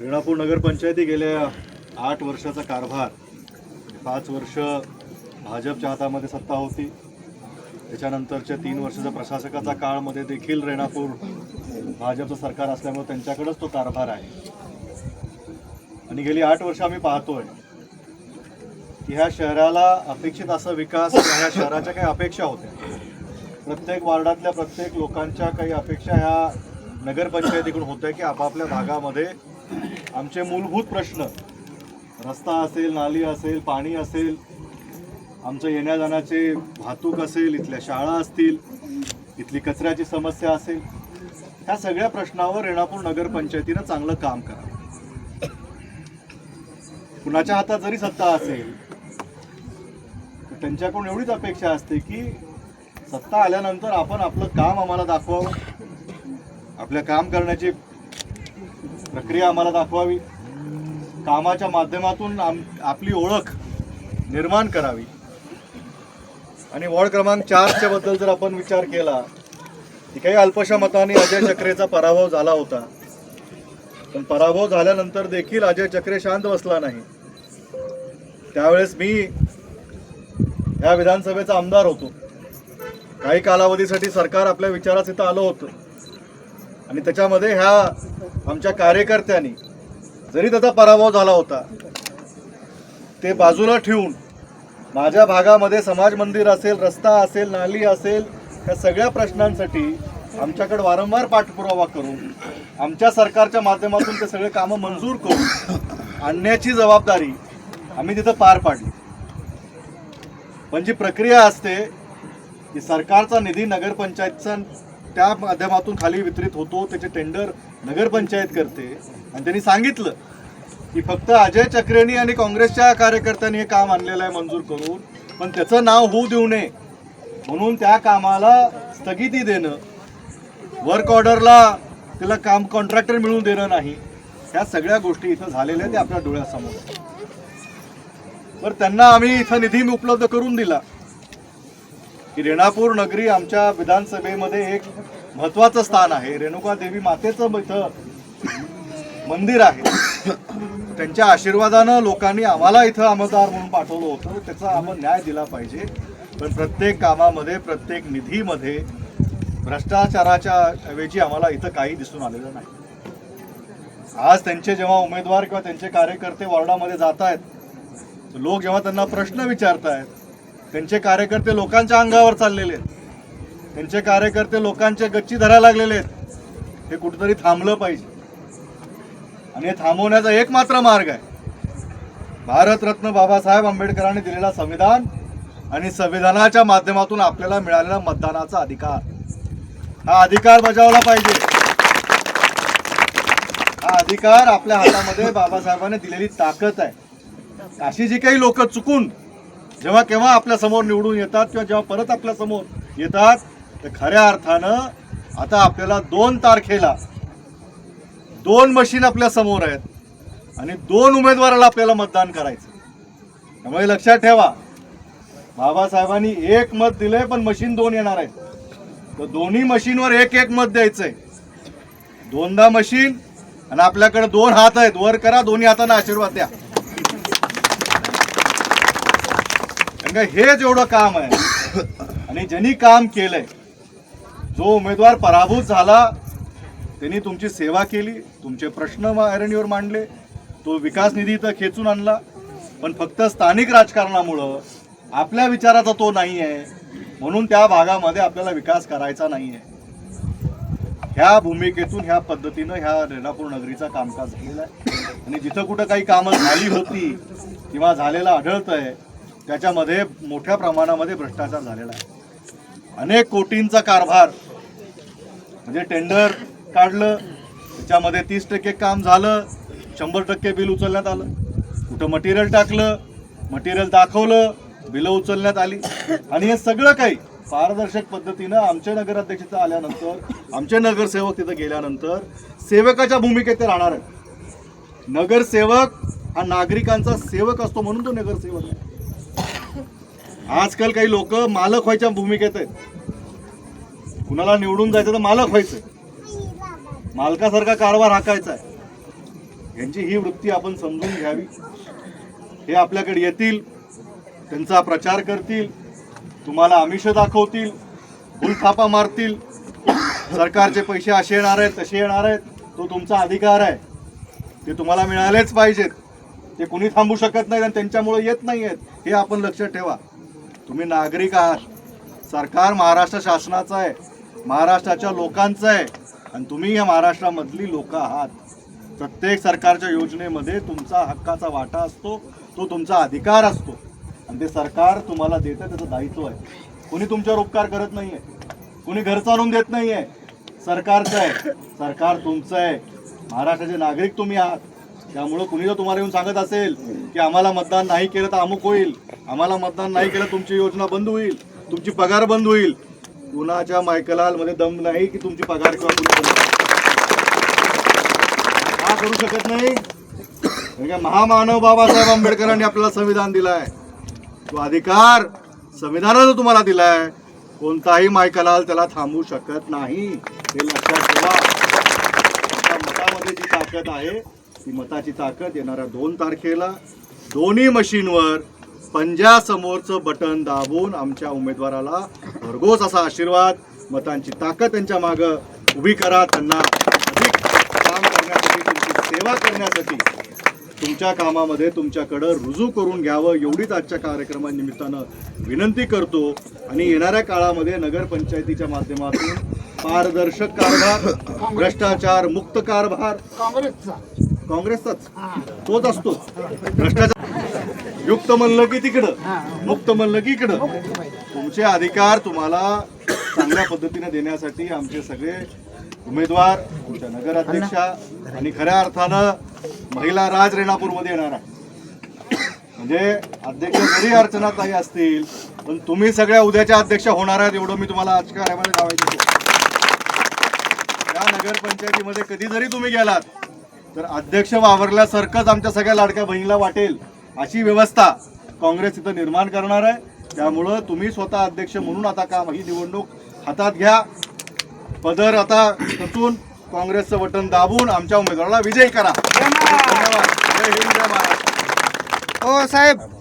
रेणापूर नगरपंचायती गेल्या आठ वर्षाचा कारभार पाच वर्ष भाजपच्या हातामध्ये सत्ता होती. त्याच्यानंतरच्या तीन वर्षाचा प्रशासकाचा काळमध्ये देखील रेणापूर भाजपचं सरकार असल्यामुळे त्यांच्याकडेच तो कारभार आहे. आणि गेली आठ वर्ष आम्ही पाहतोय की ह्या शहराला अपेक्षित असा विकास ह्या शहराच्या काही अपेक्षा होत्या. प्रत्येक वार्डातल्या प्रत्येक लोकांच्या काही अपेक्षा ह्या नगरपंचायतीकडून होत्या की आपापल्या भागामध्ये आमचे मूलभूत प्रश्न. रस्ता असेल नाली असेल पाणी असेल आमचं येण्या जाण्याचे वाहतूक असेल इथल्या शाळा असतील इथली कचऱ्याची समस्या असेल ह्या सगळ्या प्रश्नावर रेणापूर नगरपंचायतीनं चांगलं काम करावं कुणाच्या हातात जरी सत्ता असेल तर त्यांच्याकडून एवढीच अपेक्षा असते की सत्ता आल्यानंतर आपण आपलं काम आम्हाला दाखवावं. आपल्या काम करण्याची प्रक्रिया आम्हाला दाखवावी. कामाच्या माध्यमातून आम आपली ओळख निर्माण करावी. आणि वॉर्ड क्रमांक चारच्या बद्दल जर आपण विचार केला की काही अल्पशा मताने अजय चक्रेचा पराभव झाला होता. पण पराभव झाल्यानंतर देखील अजय चक्रे शांत बसला नाही. त्यावेळेस मी या विधानसभेचा आमदार होतो. काही कालावधीसाठी सरकार आपल्या विचारात इथं आलं होतं. आणि त्याच्यामध्ये ह्या आमच्या कार्यकर्त्यांनी जरी त्याचा पराभव झाला होता ते बाजूला ठेवून माझ्या भागामध्ये समाज मंदिर असेल रस्ता असेल नाली असेल या सगळ्या प्रश्नांसाठी आमच्याकडे वारंवार पाठपुरावा करून आमच्या सरकारच्या माध्यमातून ते सगळे कामं मंजूर करून आणण्याची जबाबदारी आम्ही तिथं पार पाडली. पण जी प्रक्रिया असते की सरकारचा निधी नगरपंचायतचा त्या माध्यमातून खाली वितरित होतो त्याचे टेंडर नगरपंचायत करते. आणि त्यांनी सांगितलं की फक्त अजय चक्रेनी आणि काँग्रेसच्या कार्यकर्त्यांनी हे काम आणलेलं आहे मंजूर करून पण त्याचं नाव होऊ देऊ नये. म्हणून त्या कामाला स्थगिती देणं वर्क ऑर्डरला त्याला काम कॉन्ट्रॅक्टर मिळून देणं नाही ह्या सगळ्या गोष्टी इथं झालेल्या आहेत, ते आपल्या डोळ्यासमोर. तर त्यांना आम्ही इथं निधी उपलब्ध करून दिला. की रेणापूर नगरी आमच्या विधानसभेमध्ये एक महत्वाचं स्थान आहे. रेणुका देवी मातेचं इथं मंदिर आहे. त्यांच्या आशीर्वादानं लोकांनी आम्हाला इथं आमदार म्हणून पाठवलं होतं. त्याचा आपण न्याय दिला पाहिजे. पण प्रत्येक कामामध्ये प्रत्येक निधीमध्ये भ्रष्टाचाराच्या ऐवजी आम्हाला इथं काही दिसून आलेलं नाही. आज त्यांचे जेव्हा उमेदवार किंवा त्यांचे कार्यकर्ते वॉर्डामध्ये जात आहेत लोक जेव्हा त्यांना प्रश्न विचारतायत त्यांचे कार्यकर्ते लोकांच्या अंगावर चाललेले आहेत. त्यांचे कार्यकर्ते लोकांचे गच्ची धरायला लागलेले आहेत. हे कुठंतरी थांबलं पाहिजे. आणि हे थांबवण्याचा एक मात्र मार्ग आहे. भारतरत्न बाबासाहेब आंबेडकरांनी दिलेला संविधान आणि संविधानाच्या माध्यमातून आपल्याला मिळालेला मतदानाचा अधिकार. हा अधिकार बजावला पाहिजे. हा अधिकार आपल्या हातामध्ये बाबासाहेबांनी दिलेली ताकद आहे. अशी जी काही लोक चुकून जेव्हा केव्हा आपल्यासमोर निवडून येतात किंवा जेव्हा परत आपल्यासमोर येतात तर खऱ्या अर्थानं आता आपल्याला दोन तारखेला दोन मशीन आपल्यासमोर आहेत आणि दोन उमेदवाराला आपल्याला मतदान करायचं. त्यामुळे लक्षात ठेवा बाबासाहेबांनी एक मत दिलंय पण मशीन दोन येणार आहेत. तर दोन्ही मशीनवर एक एक मत द्यायचंय. दोनदा मशीन आणि आपल्याकडे दोन हात आहेत. वर करा दोन्ही हाताने आशीर्वाद द्या. हे जेवढं काम आहे आणि ज्यांनी काम केलंय जो उमेदवार पराभूत झाला त्यांनी तुमची सेवा केली तुमचे प्रश्न ऐरणीवर मांडले तो विकास निधी तर खेचून आणला. पण फक्त स्थानिक राजकारणामुळं आपल्या विचाराचा तो नाही आहे म्हणून त्या भागामध्ये आपल्याला विकास करायचा नाही आहे ह्या भूमिकेतून ह्या पद्धतीनं ह्या रेणापूर नगरीचा कामकाज झालेला आहे. आणि जिथं कुठं काही कामं झाली होती किंवा झालेलं आढळतं आहे त्याच्यामध्ये मोठ्या प्रमाणामध्ये भ्रष्टाचार झालेला आहे. अनेक कोटींचा कारभार म्हणजे टेंडर काढलं त्याच्यामध्ये तीस टक्के काम झालं शंभर टक्के बिल उचलण्यात आलं. कुठं मटेरियल टाकलं मटेरियल दाखवलं बिलं उचलण्यात आली. आणि हे सगळं काही पारदर्शक पद्धतीनं आमच्या तिथं आल्यानंतर आमचे नगरसेवक तिथं गेल्यानंतर सेवकाच्या भूमिकेत ते राहणार आहेत. नगरसेवक हा नागरिकांचा सेवक असतो म्हणून तो नगरसेवक आहे. आजकाल काही लोक मालक व्हायच्या भूमिकेत आहेत. कुणाला निवडून जायचं तर मालक व्हायचं मालकासारखा कारभार हाकायचा आहे. यांची ही वृत्ती आपण समजून घ्यावी. हे आपल्याकडे येतील त्यांचा प्रचार करतील तुम्हाला आमिष दाखवतील फुलथापा मारतील. सरकारचे पैसे असे येणार आहेत तसे येणार आहेत. तो तुमचा अधिकार आहे. ते तुम्हाला मिळालेच पाहिजेत. ते कुणी थांबू शकत नाही आणि त्यांच्यामुळे येत नाही आहेत हे आपण लक्षात ठेवा. तुम्ही नागरिक आहात. सरकार महाराष्ट्र शासनाचं आहे महाराष्ट्राच्या लोकांचं आहे आणि तुम्ही या महाराष्ट्रामधली लोक आहात. प्रत्येक सरकारच्या योजनेमध्ये तुमचा हक्काचा वाटा असतो तो तुमचा अधिकार असतो. आणि ते सरकार तुम्हाला देतं त्याचं दायित्व आहे. कोणी तुमच्यावर उपकार करत नाही आहे कोणी घर चालवून देत नाही आहे सरकारचं आहे. सरकार तुमचं आहे. महाराष्ट्राचे नागरिक तुम्ही आहात. त्यामुळं कुणी जर तुम्हाला येऊन सांगत असेल की आम्हाला मतदान नाही केलं तर अमुक होईल आम्हाला मतदान नाही केलं तुमची योजना बंद होईल तुमची पगार बंद होईल. कुणाच्या मायकलालमध्ये दम नाही की तुमची पगार किंवा कुणी का करू शकत नाही? का महामानव बाबासाहेब आंबेडकरांनी आपल्याला संविधान दिलाय. तो अधिकार संविधानानं तुम्हाला दिलाय. कोणताही मायकलाल त्याला थांबू शकत नाही. हे लक्षात ठेवा. मतामध्ये जी ताकद आहे ती मताची ताकद येणाऱ्या दोन तारखेला दोन्ही मशीनवर पंजासमोरचं बटन दाबून आमच्या उमेदवाराला भरघोस असा आशीर्वाद मतांची ताकद त्यांच्या मागं उभी करा त्यांना अधिक काम करण्यासाठी तुमची सेवा करण्यासाठी तुमच्या कामामध्ये तुमच्याकडं रुजू करून घ्यावं एवढीच आजच्या कार्यक्रमानिमित्तानं विनंती करतो. आणि येणाऱ्या काळामध्ये नगरपंचायतीच्या माध्यमातून पारदर्शक कारभार भ्रष्टाचार मुक्त कारभार काँग्रेसचा. काँग्रेसचाच. तोच असतो. भ्रष्टाचार युक्त म्हणलं की तिकडं. मुक्त म्हणलं की इकडं. तुमचे अधिकार तुम्हाला चांगल्या पद्धतीने देण्यासाठी आमचे सगळे उमेदवार आमच्या नगराध्यक्षा आणि खऱ्या अर्थानं महिला राज रेणापूरमध्ये येणार आहे म्हणजे अध्यक्ष जरी काही असतील पण तुम्ही सगळ्या उद्याच्या अध्यक्ष होणार आहेत एवढं मी तुम्हाला आज कार्यामध्ये लावायचं त्या नगरपंचायतीमध्ये कधी जरी तुम्ही गेलात तर अध्यक्ष वावरल्यासारखंच आमच्या सगळ्या लाडक्या बहिणीला वाटेल अशी व्यवस्था काँग्रेस इथं निर्माण करणार आहे. त्यामुळं तुम्ही स्वतः अध्यक्ष म्हणून आता काम ही निवडणूक हातात घ्या. पदर आता टचून काँग्रेसचं बटन दाबून आमच्या उमेदवाराला विजयी करा. धन्यवाद जय हिंद जय महाराष्ट्र हो साहेब.